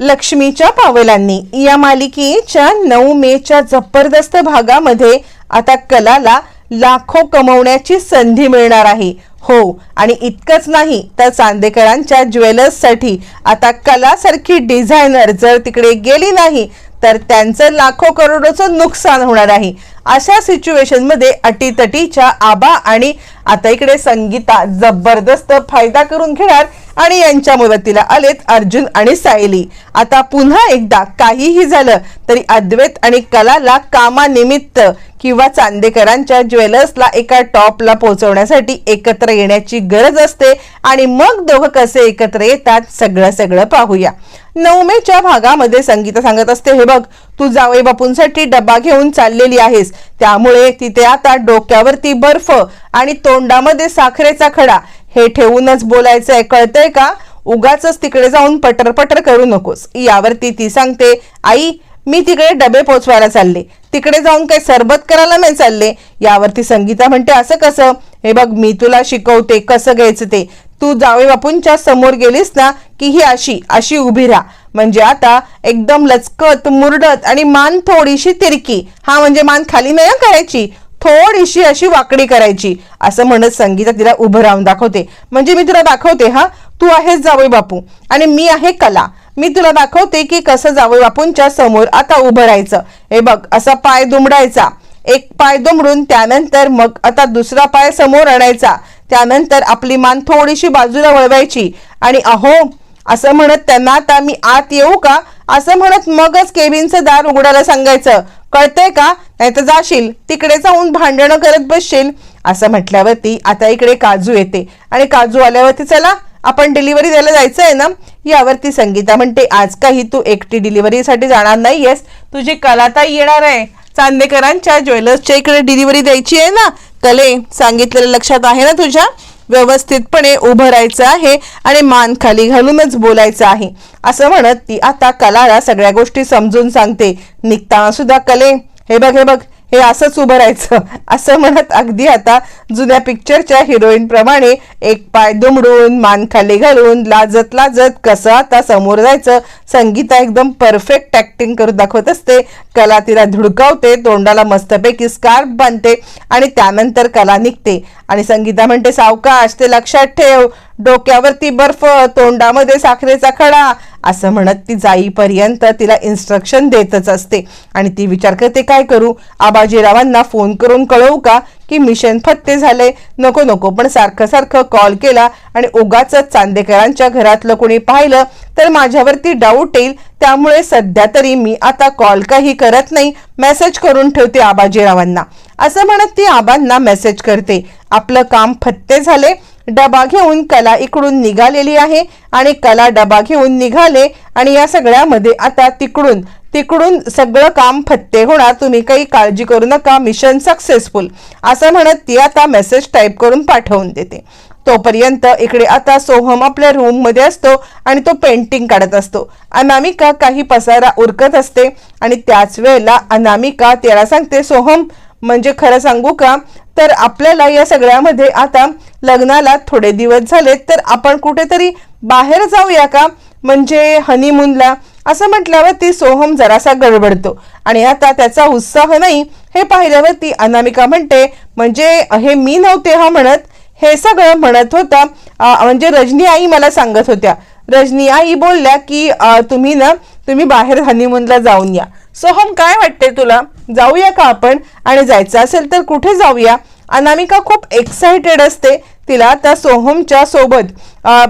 लक्ष्मीच्या पावलांनी. या मालिकेच्या नऊ मेच्या जबरदस्त भागामध्ये आता कलाला लाखो कमवण्याची संधी मिळणार आहे. हो आणि इतकंच नाही तर चांदेकरांच्या ज्वेलर्ससाठी आता कलासारखी डिझायनर जर तिकडे गेली नाही तर त्यांचं लाखो करोडोचं नुकसान होणार आहे. अशा सिच्युएशनमध्ये अटीतटीच्या आबा आणि आता इकडे संगीता जबरदस्त फायदा करून घेणार आणि यांच्या मदतीला आलेत अर्जुन आणि सायली. आता पुन्हा एकदा काहीही झालं तरी अद्वैत आणि कलाला कामानिमित्त किंवा चांदेकरांच्या ज्वेलर्सला एका टॉपला पोहोचवण्यासाठी एकत्र येण्याची गरज असते आणि मग दोघं कसे एकत्र येतात सगळं सगळं पाहूया. नवमेच्या भागामध्ये संगीता सांगत असते हे बघ तू जावई बापूंसाठी डबा घेऊन चाललेली आहेस. त्यामुळे तिथे आता डोक्यावरती बर्फ आणि तोंडामध्ये साखरेचा खडा. हे ठेवूनच बोलायचंय कळतंय का? उगाच तिकडे जाऊन पटर पटर करू नकोस. यावरती ती सांगते आई मी तिकडे डबे पोचवायला चालले. तिकडे जाऊन काही सरबत करायला नाही चालले. यावरती संगीता म्हणते असं कसं? हे बघ मी तुला शिकवते कसं घ्यायचं ते. तू जावे बापूंच्या समोर गेलीस ना की ही अशी अशी उभी राहा. म्हणजे आता एकदम लचकत मुरडत आणि मान थोडीशी तिरकी. हा म्हणजे मान खाली नाही करायची. थोडीशी अशी वाकडी करायची. असं म्हणत संगीता तिला उभं राहून दाखवते. म्हणजे मी तुला दाखवते हा? तू आहेस जावई बापू. आणि मी आहे कला. मी तुला दाखवते की कसं जावई बापूंच्या समोर आता उभं राहायचं. हे बघ असा पाय दुमडायचा. एक पाय दुमडून त्यानंतर मग आता दुसरा पाय समोर आणायचा. त्यानंतर आपली मान थोडीशी बाजूला वळवायची. आणि अहो असं म्हणत त्यांना आता मी आत येऊ का? असं म्हणत मगच केबिनचं दार उघडायला सांगायचं. कळतंय का? नाही तर जाशील. तिकडे जाऊन भांडणं करत बसशील. असं म्हटल्यावरती आता इकडे काजू येते. आणि काजू आल्यावरती चला आपण डिलिव्हरी द्यायला जायचं आहे ना? यावरती संगीता म्हणते आज काही तू एकटी डिलिव्हरीसाठी जाणार नाहीयेस. तुझी कलाताई येणार आहे. चांदेकरांच्या ज्वेलर्सच्या इकडे डिलिव्हरी द्यायची आहे ना? कले सांगितलेलं लक्षात आहे ना तुझ्या? व्यवस्थितपणे उभं राहायचं आहे आणि मान खाली घालूनच बोलायचं आहे. असं म्हणत ती आता कलाला सगळ्या गोष्टी समजून सांगते. निघताना सुद्धा कले. हे बघ हे बघ. हे असंच उभं राहायचं. असं म्हणत अगदी आता जुन्या पिक्चरच्या हिरोईनप्रमाणे एक पाय दुमडून मान खाली घालून लाजत लाजत कसं आता समोर जायचं? संगीता एकदम परफेक्ट ॲक्टिंग करून दाखवत असते. कला तिला धुडकावते तोंडाला मस्तपैकी स्कार्फ बांधते आणि त्यानंतर कला निघते. आणि संगीता म्हणते सावकाश ते लक्षात ठेव. डोक्यावरती बर्फ तोंडामध्ये साखरेचा खडा असं म्हणत ती जाईपर्यंत तिला इन्स्ट्रक्शन देतच असते. आणि ती विचार करते काय करू? आबाजीरावांना फोन करून कळवू का की मिशन फत्ते झाले? नको नको. पण सारखं सारखं कॉल केला आणि उगाच चांदेकरांच्या घरातलं कोणी पाहिलं तर माझ्यावरती डाऊट येईल. त्यामुळे सध्या तरी मी आता कॉल काही करत नाही. मेसेज करून ठेवते आबाजीरावांना. असं म्हणत ती आबांना मेसेज करते. आपलं काम फत्ते झाले. डबा घेऊन कला इकडून निघालेली आहे आणि कला डबा घेऊन निघाले आणि या सगळ्यामध्ये आता तिकडून तिकडून सगळं काम फत्ते होणार. तुम्ही काही काळजी करू नका मिशन सक्सेसफुल असं म्हणत ती आता मेसेज टाईप करून पाठवून देते. तोपर्यंत इकडे आता सोहम आपल्या रूममध्ये असतो आणि तो पेंटिंग काढत असतो. अनामिका काही पसारा उरकत असते आणि त्याच वेळेला अनामिका त्याला सांगते सोहम म्हणजे खरं सांगू का? तर आपल्याला या सगळ्यामध्ये आता लग्नाला थोडे दिवस झालेत तर आपण कुठेतरी बाहेर जाऊया का? म्हणजे हनीमूनला असं म्हटल्यावर ती सोहम जरासा गडबडतो. आणि आता त्याचा उत्साह नाही हे पाहिल्यावर अनामिका म्हणते म्हणजे हे मी नव्हते हा म्हणत. हे सगळं म्हणत होता. म्हणजे रजनी आई मला सांगत होत्या. रजनी आई बोलल्या की तुम्ही ना तुम्ही बाहेर हनीमूनला जाऊन या. सोहम काय वाटते तुला? जाऊया का आपण? आणि जायचं असेल तर कुठे जाऊया? अनामिका खूप एक्साइटेड असते तिला त्या सोहमच्या सोबत.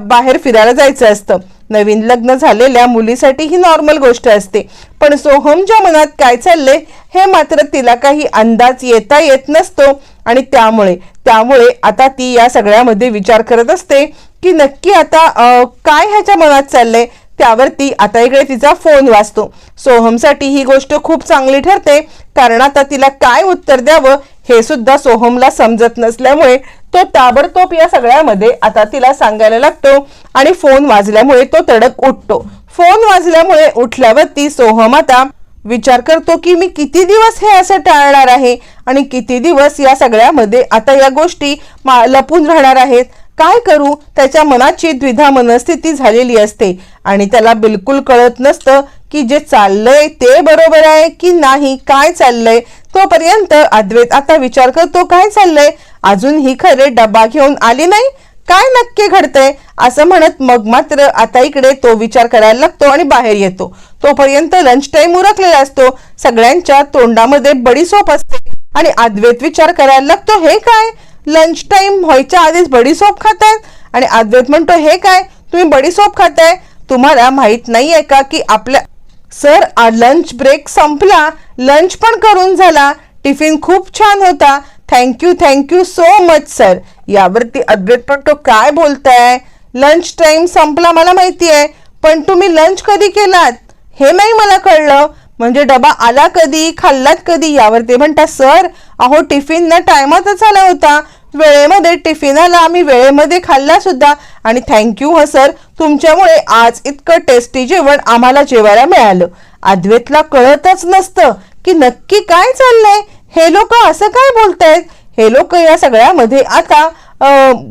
बाहेर फिरायला जायचं असतं. नवीन लग्न झालेल्या मुलीसाठी ही नॉर्मल गोष्ट असते. पण सोहमच्या मनात काय चालले हे मात्र तिला काही अंदाज येता येत नसतो. आणि त्यामुळे त्यामुळे आता ती या सगळ्यामध्ये विचार करत असते की नक्की आता काय ह्याच्या मनात चाललंय? त्यावरती आता इकडे तिचा फोन वाचतो सोहमसाठी ही गोष्ट खूप चांगली ठरते कारण आता तिला काय उत्तर द्यावं हे सुद्धा सोहमला समजत नसल्यामुळे तो ताबडतोब या सगळ्यामध्ये आता तिला सांगायला लागतो आणि फोन वाजल्यामुळे तो तडक उठतो. फोन वाजल्यामुळे उठल्यावरती सोहम आता विचार करतो की मी किती दिवस हे असं टाळणार आहे आणि किती दिवस या सगळ्यामध्ये आता या गोष्टी मा- लपून राहणार आहेत? काय करू? त्याच्या मनाची द्विधा मनस्थिती झालेली असते आणि त्याला बिलकुल कळत नसतं की जे चाललंय ते बरोबर आहे की नाही काय चाललंय? तोपर्यंत अद्वैत आता विचार करतो काय चाललंय? अजून ही खरे डबा घेऊन आली नाही? काय नक्की घडतंय? असं म्हणत मग मात्र आता इकडे तो विचार करायला लागतो आणि बाहेर येतो. तोपर्यंत लंच टाइम उरकलेला असतो. सगळ्यांच्या तोंडामध्ये बडीसोप असते आणि अद्वैत विचार करायला लागतो हे काय? लंच टाईम व्हायच्या आधीच बडीसोप खातायत आणि अद्वैत म्हणतो हे काय? तुम्ही बडीसोप खाताय? तुम्हाला माहीत नाही आहे का की आपल्या सर लंच ब्रेक संपला. लंच पण करून झाला. टिफिन खूप छान होता. Thank you thank you so much sir यावरती अद्वैत पण तो काय बोलताय? लंच टाईम संपला मला माहिती आहे पण तुम्ही लंच कधी केलात? हे नाही मला कळलं. म्हणजे डबा आला कधी? खाल्लात कधी? यावरती म्हणता म्हणतात सर अहो टिफिन ना टायमातच आला होता. वेळेमध्ये टिफिन आला आम्ही वेळेमध्ये खाल्ला सुद्धा. आणि थँक्यू हो सर तुमच्यामुळे आज इतकं टेस्टी जेवण आम्हाला जेवायला मिळालं. अद्वैतला कळतच नसतं की नक्की काय चाललंय. हे लोक असं काय बोलतायत? हे लोक या सगळ्यामध्ये आता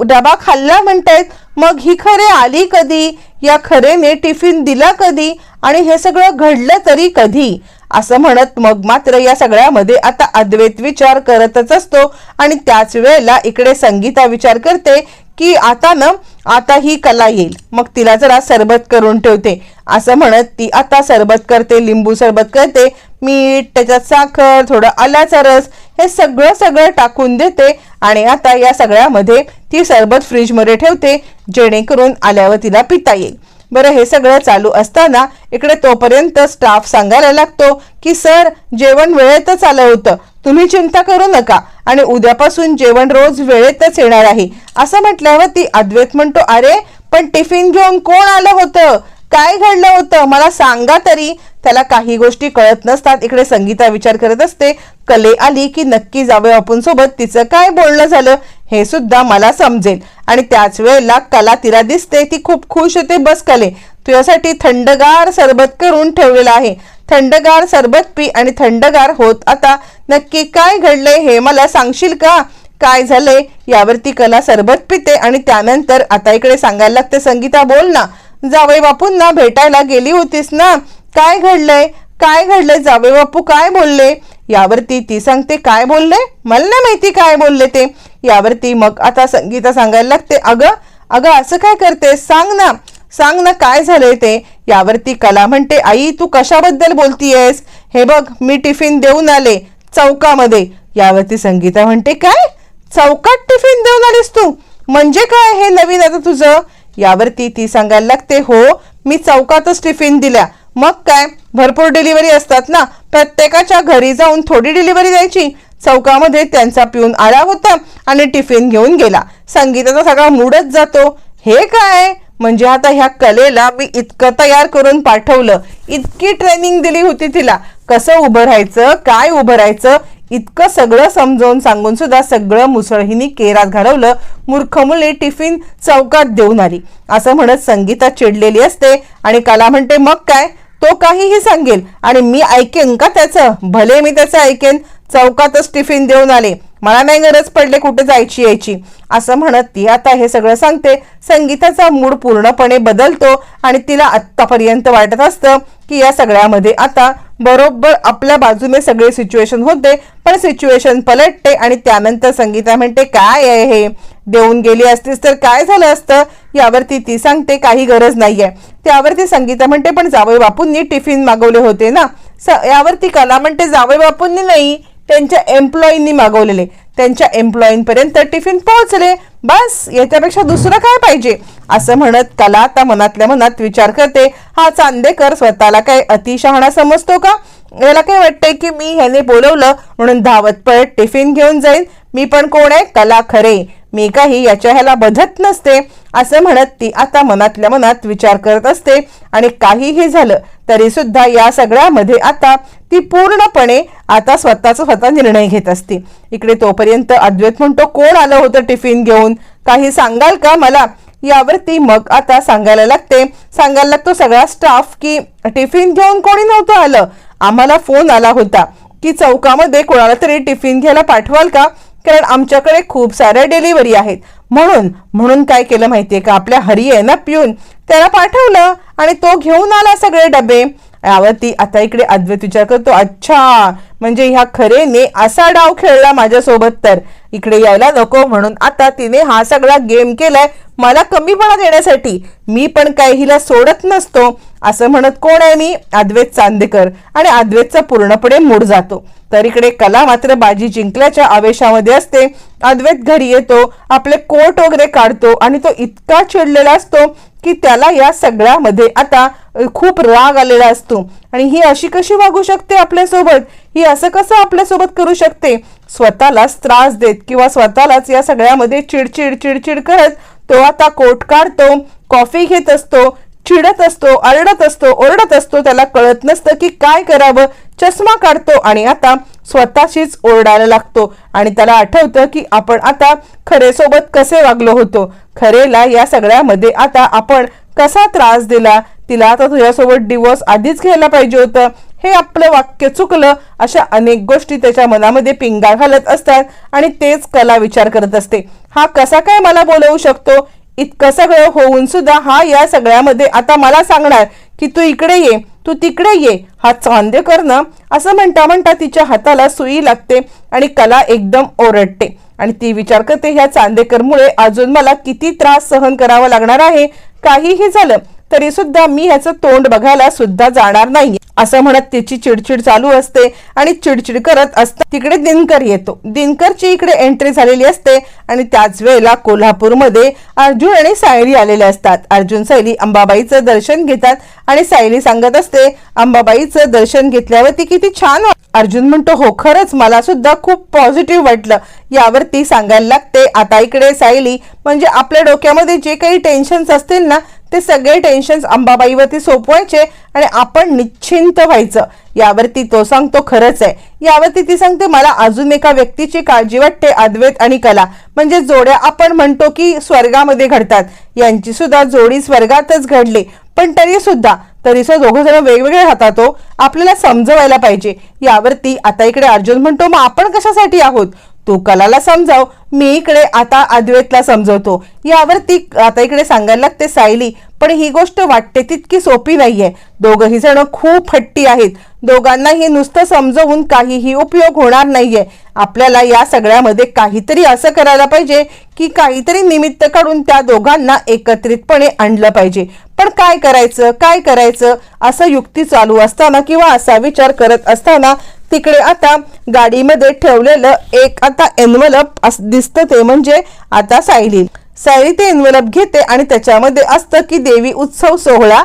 डबा खाल्ला म्हणतायत. मग ही खरे आली कधी? या खरेने टिफिन दिला कधी? आणि हे सगळं घडलं तरी कधी? असं म्हणत मग मात्र या सगळ्यामध्ये आता अद्वैत विचार करतच असतो. आणि त्याच वेळेला इकडे संगीता विचार करते की आता ना आता ही कला येईल. मग तिला जरा सरबत करून ठेवते. असं म्हणत ती आता सरबत करते लिंबू सरबत करते मीठ त्याच्यात साखर थोडं आल्याचा रस हे सगळं सगळं टाकून देते. आणि आता या सगळ्यामध्ये ती सरबत फ्रीजमध्ये ठेवते जेणेकरून आल्यावर तिला पिता येईल. बरं हे सगळं चालू असताना इकडे तोपर्यंत स्टाफ सांगायला लागतो की सर जेवण वेळेतच आलं होतं. तुम्ही चिंता करू नका आणि उद्यापासून जेवण रोज वेळेतच येणार आहे. असं म्हटल्यावर ती अद्वैत म्हणतो अरे पण टिफिन घेऊन कोण आलं होतं? काय घडलं होतं? मला सांगा तरी. त्याला काही गोष्टी कळत नसतात. इकडे संगीता विचार करत असते. कले आली की नक्की जावे आपण सोबत. तिचं काय बोलणं झालं? हे सुद्धा मला समजेल. आणि त्याच वेळेला कला तिला दिसते. ती खूप खुश होते बस कले. तुझ्यासाठी थंडगार सरबत करून ठेवलेलं आहे. थंडगार सरबत पी आणि थंडगार होत आता. नक्की काय घडले हे मला सांगशील का? काय झाले यावरती कला सरबत पिते आणि त्यानंतर आता इकडे सांगायला लागते. संगीता बोल ना. जावई बापूंना भेटायला गेली होतीस ना? काय घडलंय? काय घडलंय? जावई बापू काय बोलले? यावरती ती सांगते काय बोलले? मला नाही माहिती काय बोलले ते. यावरती मग आता संगीता सांगायला लागते अगं अगं असं काय करते सांग ना सांग ना काय झालंय ते. यावरती कला म्हणते आई तू कशाबद्दल बोलतीयस? हे बघ मी टिफिन देऊन आले चौकामध्ये. यावरती संगीता म्हणते काय? चौकात टिफिन देऊन आलीस तू? म्हणजे काय हे नवीन आता तुझं? यावरती ती सांगायला लागते हो मी चौकातच टिफिन दिल्या मग काय? भरपूर डिलिव्हरी असतात ना? प्रत्येकाच्या घरी जाऊन थोडी डिलिव्हरी द्यायची. चौकामध्ये त्यांचा पिऊन आला होता आणि टिफिन घेऊन गेला. संगीताचा सगळा मूडच जातो. हे काय? म्हणजे आता ह्या कलेला मी इतकं तयार करून पाठवलं. इतकी ट्रेनिंग दिली होती तिला. कसं उभं राहायचं? काय उभं राहायचं? इतकं सगळं समजावून सांगून सुद्धा सगळं मुसळहिनी केरात घालवलं. मूर्ख मुले टिफिन चौकात देऊन आली. असं म्हणत संगीता चिडलेली असते आणि कला म्हणते मग काय? तो काहीही सांगेल. आणि मी ऐकेन का त्याचं? भले मी त्याचं ऐकेन. चौकातच टिफिन देऊन आले. मला नाही गरज पडले कुठे जायची यायची. असं म्हणत ती आता हे सगळं सांगते. संगीताचा मूड पूर्णपणे बदलतो आणि तिला आत्तापर्यंत वाटत असतं की या सगळ्यामध्ये आता बरोबर आपल्या बाजूने सगळे सिच्युएशन होते पण सिच्युएशन पलटते आणि त्यानंतर संगीता म्हणते काय आहे हे? देऊन गेली असतीस तर काय झालं असतं? यावरती ती सांगते काही गरज नाहीये. त्यावरती संगीता म्हणते पण जावई बापूंनी टिफिन मागवले होते ना. स- यावरती कला म्हणते जावई बापूंनी नाही त्यांच्या एम्प्लॉईंनी मागवलेले. त्यांच्या एम्प्लॉईंपर्यंत टिफिन पोहोचले. बस याच्यापेक्षा दुसरं काय पाहिजे? असं म्हणत कला आता मनातल्या मनात विचार करते. हा चांदेकर स्वतःला काय अतिशहाणा समजतो का? याला काय वाटतंय की मी ह्याने बोलवलं म्हणून धावत पळत टिफिन घेऊन जाईन. मी पण कोण आहे? कला खरे. मी काही याच्या ह्याला बधत नसते असं म्हणत ती आता मनातल्या मनात विचार करत असते. आणि काहीही झालं तरी सुद्धा या सगळ्यामध्ये आता ती पूर्णपणे आता स्वतःचा स्वतः निर्णय घेत असते. इकडे तोपर्यंत अद्वैत म्हणतो कोण आलं होतं टिफिन घेऊन? काही सांगाल का मला? यावरती मग आता सांगायला लागते. सांगायला लागतो सगळा स्टाफ की टिफिन घेऊन कोणी नव्हतं आलं? आम्हाला फोन आला होता. की चौकामध्ये कोणाला तरी टिफिन घ्यायला पाठवाल का? कारण आमच्याकडे खूप साऱ्या डिलिव्हरी आहेत. म्हणून म्हणून काय केलं माहितीये का? आपल्या हरी आहे ना पिऊन त्याला पाठवलं आणि तो घेऊन आला सगळे डबे. यावरती आता इकडे अद्वैत विचार करतो अच्छा म्हणजे ह्या खरेने असा डाव खेळला माझ्यासोबत तर. इकडे यायला नको म्हणून आता तिने हा सगळा गेम केलाय मला कमीपणा देण्यासाठी. मी पण काही हिला सोडत नसतो. असं म्हणत कोण आहे मी? अद्वैत चांदेकर. आणि अद्वैतचा पूर्णपणे मूड जातो. तर इकडे कला मात्र बाजी जिंकल्याच्या आवेशामध्ये असते. अद्वैत घरी येतो आपले कोट वगैरे काढतो आणि तो इतका चिडलेला असतो की त्याला या सगळ्यामध्ये आता खूप राग आलेला असतो. आणि ही अशी कशी वागू शकते आपल्यासोबत? ही असं कसं आपल्यासोबत करू शकते? स्वतःलाच त्रास देत किंवा स्वतःलाच या सगळ्यामध्ये चिडचिड चिडचिड करत तो आता कोट काढतो कॉफी घेत असतो चिडत असतो आरडत असतो ओरडत असतो त्याला कळत नसतं की काय करावं. चष्मा काढतो आणि आता स्वतःशीच ओरडायला लागतो. आणि त्याला आठवतं की आपण आता खरेसोबत कसे वागलो होतो. खरेला या सगळ्यामध्ये आता आपण कसा त्रास दिला? तिला आता तुझ्यासोबत डिवोर्स आधीच घ्यायला पाहिजे होतं. हे आपलं वाक्य चुकलं अशा अनेक गोष्टी त्याच्या मनामध्ये पिंगा घालत असतात आणि तेच कला विचार करत असते. हा कसा काय मला बोलवू शकतो? इतकं सगळं होऊन सुद्धा हा या सगळ्यामध्ये आता मला सांगणार की तू इकडे ये तू तिकडे ये हा चांदेकरनं असं म्हणता म्हणता तिच्या हाताला सुई लागते आणि कला एकदम ओरडते. आणि ती विचार करते ह्या चांदेकरमुळे अजून मला किती त्रास सहन करावा लागणार आहे? काहीही झालं तरी सुद्धा मी ह्याचं तोंड बघायला सुद्धा जाणार नाही. असं म्हणत तिची चिडचिड चालू असते आणि चिडचिड करत असता तिकडे दिनकर येतो. दिनकरची इकडे एंट्री झालेली असते आणि त्याच वेळेला कोल्हापूरमध्ये अर्जुन आणि सायली आलेले असतात. अर्जुन सायली अंबाबाईचं दर्शन घेतात आणि सायली सांगत असते अंबाबाईचं दर्शन घेतल्यावर ती किती छान अर्जुन म्हणतो हो खरंच मला सुद्धा खूप पॉझिटिव्ह वाटलं. यावरती सांगायला लागते आता इकडे सायली म्हणजे आपल्या डोक्यामध्ये जे काही टेन्शन्स असतील ना ते सगळे टेन्शन्स अंबाबाईवरती सोपवायचे आणि आपण निश्चिंत व्हायचं. यावरती तो सांगतो खरंच आहे. यावरती ती सांगते मला अजून एका व्यक्तीची काळजी वाटते अद्वैत आणि कला. म्हणजे जोड्या आपण म्हणतो की स्वर्गामध्ये घडतात. यांची सुद्धा जोडी स्वर्गातच घडली. पण तरी सुद्धा तरी सुद्धा दोघं जण वेगवेगळे राहतात हो. आपल्याला समजवायला पाहिजे. यावरती आता इकडे अर्जुन म्हणतो मग आपण कशासाठी आहोत? तू कलाला समजाव. मी इकडे आता अद्वैतला समजवतो. यावर ती आता इकडे सांगायला लागते सायली पण ही गोष्ट वाटते तितकी सोपी नाहीये. दोघही जण खूप हट्टी आहेत. दोघांनाही नुसतं समजवून काहीही उपयोग होणार नाहीये. आपल्याला या सगळ्यामध्ये काहीतरी असं करायला पाहिजे की काहीतरी निमित्त काढून त्या दोघांना एकत्रितपणे आणलं पाहिजे. पण काय करायचं? काय करायचं? असं युक्ती चालू असताना किंवा असा विचार करत असताना तिकडे आता गाडीमध्ये ठेवलेलं एक आता एनवलप दिसतं ते म्हणजे आता सायली. सायली ते एनवलप घेते आणि त्याच्यामध्ये असतं की देवी उत्सव सोहळा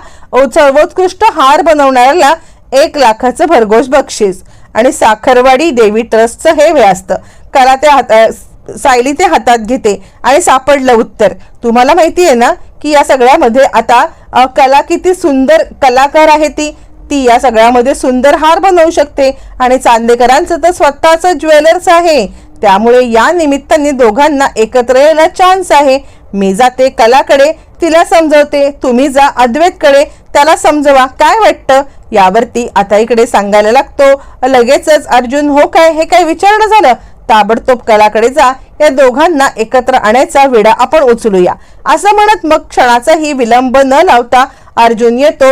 सर्वोत्कृष्ट हार बनवणाऱ्याला एक लाखाचं भरघोस बक्षीस आणि साखरवाडी देवी ट्रस्टचं हे वेळ असतं कला ते हात सायली ते हातात घेते आणि सापडलं उत्तर. तुम्हाला माहिती आहे ना की या सगळ्यामध्ये आता कला किती सुंदर कलाकार आहे ती. ती या सगळ्यामध्ये सुंदर हार बनवू शकते. आणि चांदेकरांचं तर स्वतःचं ज्वेलर्स आहे. त्यामुळे या निमित्ताने दोघांना एकत्र यायला चान्स आहे. मी जाते कलाकडे तिला समजवते. तुम्ही जा अद्वैतकडे त्याला समजवा. काय वाटतं? यावरती आता इकडे सांगायला लागतो. लगेचच अर्जुन हो काय? हे काय विचारणं झालं? ताबडतोब कलाकडे जा. या दोघांना एकत्र आणायचा विडा आपण उचलूया. असं म्हणत मग क्षणाचाही विलंब न लावता अर्जुन येतो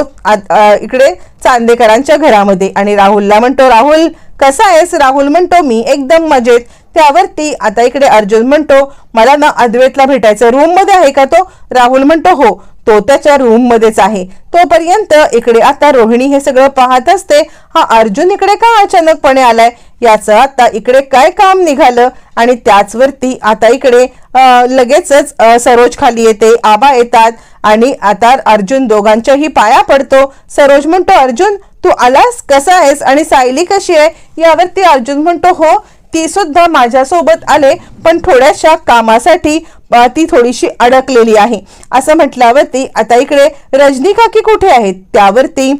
इकडे चांदेकरांच्या घरामध्ये. आणि राहुलला म्हणतो राहुल कसा आहेस? राहुल म्हणतो मी एकदम मजेत. त्यावरती आता इकडे अर्जुन म्हणतो मला ना अद्वैतला भेटायचं. रूममध्ये आहे का तो? राहुल म्हणतो हो तो त्याच्या रूम मध्येच आहे. तोपर्यंत इकडे आता रोहिणी हे सगळं पाहत असते हा अर्जुन इकडे का अचानकपणे आलाय? याचं आता इकडे काय काम निघालं? आणि त्याचवरती आता इकडे लगेचच सरोज खाली येते आबा येतात. आणि आता अर्जुन दोघांच्याही पाया पडतो. सरोज म्हणतो अर्जुन तू आलास? कसा आहेस? आणि सायली कशी आहे? यावरती अर्जुन म्हणतो हो ती सुद्धा माझ्यासोबत आले पण थोड्याशा कामासाठी ती थोडीशी अडकलेली आहे. असं म्हटल्यावरती आता इकडे रजनी काकी कुठे आहेत? त्यावरती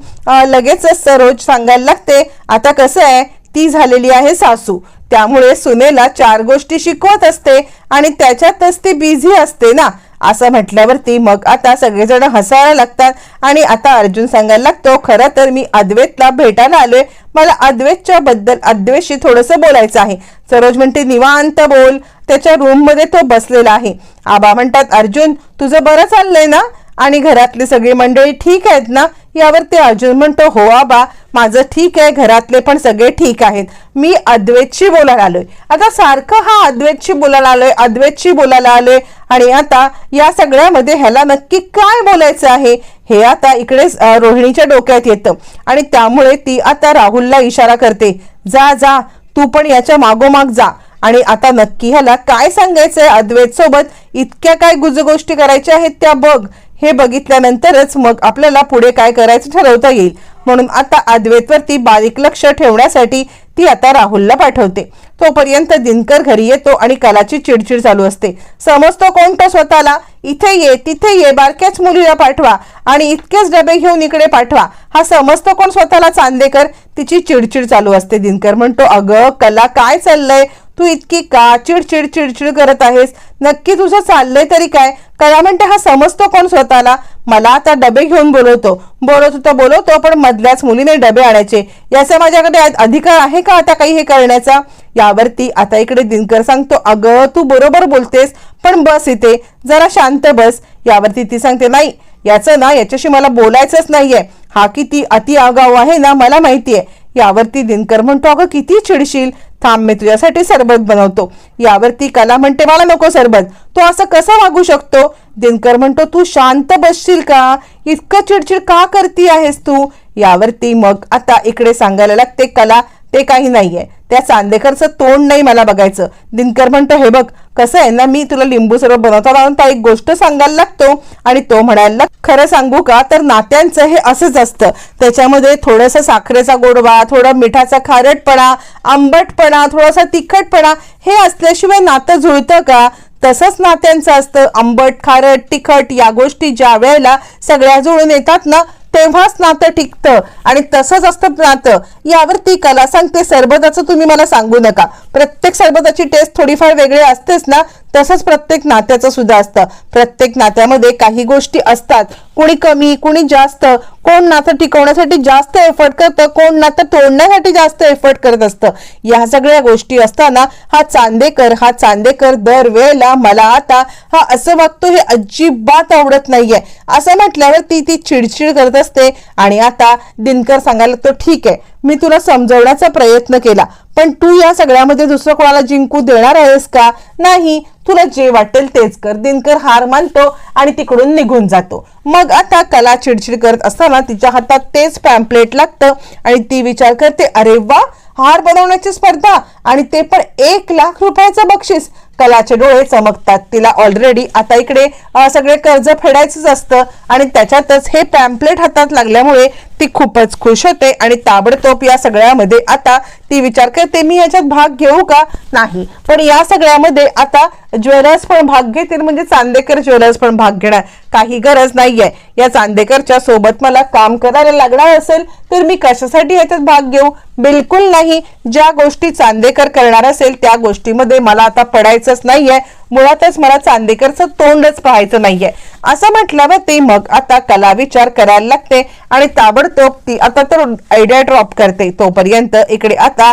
लगेचच सरोज सांगायला लागते आता कसं आहे? ती झालेली आहे सासू. त्यामुळे सुनेला चार गोष्टी शिकवत असते आणि त्याच्यातच ती बिझी असते ना. असं म्हटल्यावरती मग आता सगळेजण हसायला लागतात. आणि आता अर्जुन सांगायला लागतो खरं तर मी अद्वैतला भेटायला आलोय. मला अद्वैतच्या बद्दल अद्वैतशी थोडंसं बोलायचं आहे. सरोज म्हणते निवांत बोल. त्याच्या रूममध्ये तो बसलेला आहे. आबा म्हणतात अर्जुन तुझं बरं चाललंय ना? आणि घरातली सगळी मंडळी ठीक आहेत ना? यावर ते अर्जुन म्हणतो हो आबा माझं ठीक आहे घरातले पण सगळे ठीक आहेत. मी अद्वैतशी बोलायला आलोय. आता सारखं हा अद्वैतशी बोलायला आलोय अद्वैतशी बोलायला आलोय. आणि आता या सगळ्यामध्ये ह्याला नक्की काय बोलायचं आहे? हे आता इकडे रोहिणीच्या डोक्यात येतं. आणि त्यामुळे ती आता राहुलला इशारा करते जा जा तू पण याच्या मागोमाग जा. आणि आता नक्की ह्याला काय सांगायचंय अद्वैत सोबत इतक्या काय गुजगोष्टी करायच्या आहेत त्या बघ. हे बघितल्यानंतरच मग आपल्याला पुढे काय करायचं ठरवता येईल. म्हणून आता अद्वैतवरती बारीक लक्ष ठेवण्यासाठी ती आता राहुलला पाठवते. तोपर्यंत दिनकर घरी येतो आणि कलाची चिडचिड चालू असते. समजतो कोणतं स्वतःला? इथे ये तिथे ये बारक्याच मुलीला पाठवा आणि इतकेच डबे घेऊन इकडे पाठवा. हा समजतो कोण स्वतःला चांदेकर? तिची चिडचिड चालू असते दिनकर म्हणतो अगं कला काय चाललंय? तू इतकी का चिडचिड चिडचिड करत आहेस? नक्की तुझं चाललंय तरी काय? कला म्हणते हा समजतो कोण स्वतःला? मला आता डबे घेऊन बोलवतो. बोलवतो तर बोलवतो पण मधल्याच मुलीने डबे आणायचे. याचा माझ्याकडे अधिकार आहे का आता काही हे करण्याचा? यावरती आता इकडे दिनकर सांगतो अगं तू बरोबर बोलतेस पण बस इथे. जरा शांत बस. यावरती ती सांगते नाही याचं ना याच्याशी मला बोलायचंच नाहीये. हा किती अति आगाऊ आहे ना मला माहितीये. यावरती दिनकर म्हणतो अगं किती चिडशील? थांब मी तुझ्यासाठी सरबत बनवतो. यावरती कला म्हणते मला नको सरबत. तो असं कसा वागू शकतो? दिनकर म्हणतो तू शांत बसशील का? इतकं चिडचिड का करती आहेस तू? यावरती मग आता इकडे सांगायला लागते कला ते काही नाहीये. त्या चांदेकरचं तोंड नाही मला बघायचं. दिनकर म्हणतो हे बघ कसं आहे ना मी तुला लिंबू सरबत बनवता बनवता एक गोष्ट सांगायला लागतो आणि तो म्हणायला खरं सांगू का तर नात्यांचं हे असंच असतं. त्याच्यामध्ये थोडंसं साखरेचा गोडवा थोडा मिठाचा खारटपणा आंबटपणा थोडासा तिखटपणा हे असल्याशिवाय नातं जुळतं का? तसंच नात्यांचं असतं. आंबट खारट तिखट या गोष्टी ज्या वेळेला सगळ्या जुळून येतात ना तेव्हाच नातं टिकतं आणि तसंच असतं नातं. यावर ती कला सांगते. सरबताचं तुम्ही मला सांगू नका. प्रत्येक सरबताची टेस्ट थोडीफार वेगळी असतेच ना? तसंच प्रत्येक नात्याचं सुद्धा असतं. प्रत्येक नात्यामध्ये काही गोष्टी असतात. कोणी कमी कोणी जास्त. कोण नातं टिकवण्यासाठी जास्त एफर्ट करतं कोण नातं तोडण्यासाठी जास्त एफर्ट करत असतं. या सगळ्या गोष्टी असताना हा चांदेकर हा चांदेकर दरवेळेला मला आता हा असं वागतो हे अजिबात आवडत नाहीये. असं म्हटल्यावर ती ती चिडचिड करत असते. आणि आता दिनकर सांगायला तो ठीक आहे. मी तुला समजवण्याचा प्रयत्न केला. पण तू या सगळ्यामध्ये दुसरं कोणाला जिंकू देणार आहेस का? नाही. तुला जे वाटेल तेच कर. दिनकर हार मानतो आणि तिकडून निघून जातो. मग आता कला चिडचिड करत असताना तिच्या हातात तेच पॅम्पलेट लागतं आणि ती विचार करते अरे वा! हार बनवण्याची स्पर्धा आणि ते पण एक लाख रुपयाचं बक्षीस. कलाचे डोळे चमकतात. तिला ऑलरेडी आता इकडे सगळे कर्ज फेडायचंच असतं आणि त्याच्यातच हे पॅम्पलेट हातात लागल्यामुळे ती खूपच खुश होते आणि ताबडतोब या सगळ्यामध्ये आता ती विचार करते मी याच्यात भाग घेऊ का? नाही. पण या सगळ्यामध्ये आता ज्वेलर्स पण भाग घेतील म्हणजे चांदेकर ज्वेलर्स पण भाग घेणार. काही गरज नाहीये. या चांदेकरच्या सोबत मला काम करायला लागणार असेल तर मी कशासाठी याच्यात भाग घेऊ? बिलकुल नाही. ज्या गोष्टी चांदेकर करणार असेल त्या गोष्टीमध्ये मला आता पडायचंच नाहीये. मुळातच मला चांदेकरचं तोंडच पाहायचं नाहीये. असं म्हटल्यावर ती मग आता कला विचार करायला लागते आणि ताबडतोब ती आता तर आयडिया ड्रॉप करते. तोपर्यंत इकडे आता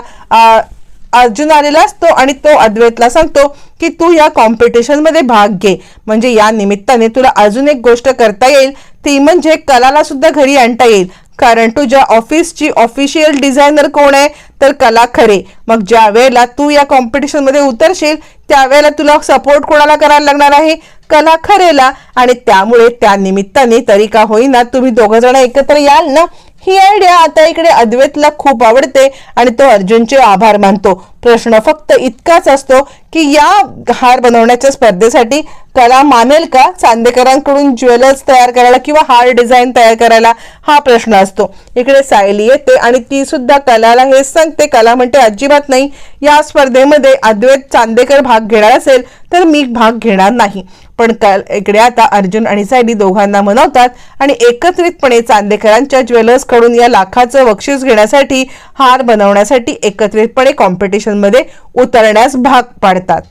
अर्जुन आलेला असतो आणि तो अद्वैतला सांगतो की तू या कॉम्पिटिशनमध्ये भाग घे. म्हणजे या निमित्ताने तुला अजून एक गोष्ट करता येईल. ती म्हणजे कलाला सुद्धा घरी आणता येईल. कारण तुझ्या ऑफिसची ऑफिशियल डिझायनर कोण आहे? तर कला खरे. मग ज्या वेळेला तू या कॉम्पिटिशनमध्ये उतरशील त्यावेळेला तुला सपोर्ट कोणाला करायला लागणार आहे? कला खरेला. आणि त्यामुळे त्या निमित्ताने तरी का होईना तुम्ही दोघं जण एकत्र याल ना? ही आयडिया आता इकडे अद्वैतला खूप आवडते आणि तो अर्जुनचे आभार मानतो. प्रश्न फक्त इतकाच असतो की या हार बनवण्याच्या स्पर्धेसाठी कला मानेल का? चांदेकरांकडून ज्वेलर्स तयार करायला किंवा हार डिझाईन तयार करायला हा प्रश्न असतो. इकडे सायली येते आणि ती सुद्धा कलाला हेच सांगते. कला म्हणते अजिबात नाही. या स्पर्धेमध्ये अद्वैत चांदेकर भाग घेणार असेल तर मी भाग घेणार नाही. पण काल इकडे आता अर्जुन आणि सायली दोघांना मनवतात आणि एकत्रितपणे चांदेकरांच्या ज्वेलर्सकडून या लाखाचं बक्षीस घेण्यासाठी हार बनवण्यासाठी एकत्रितपणे कॉम्पिटिशनमध्ये उतरण्यास भाग पाडतात.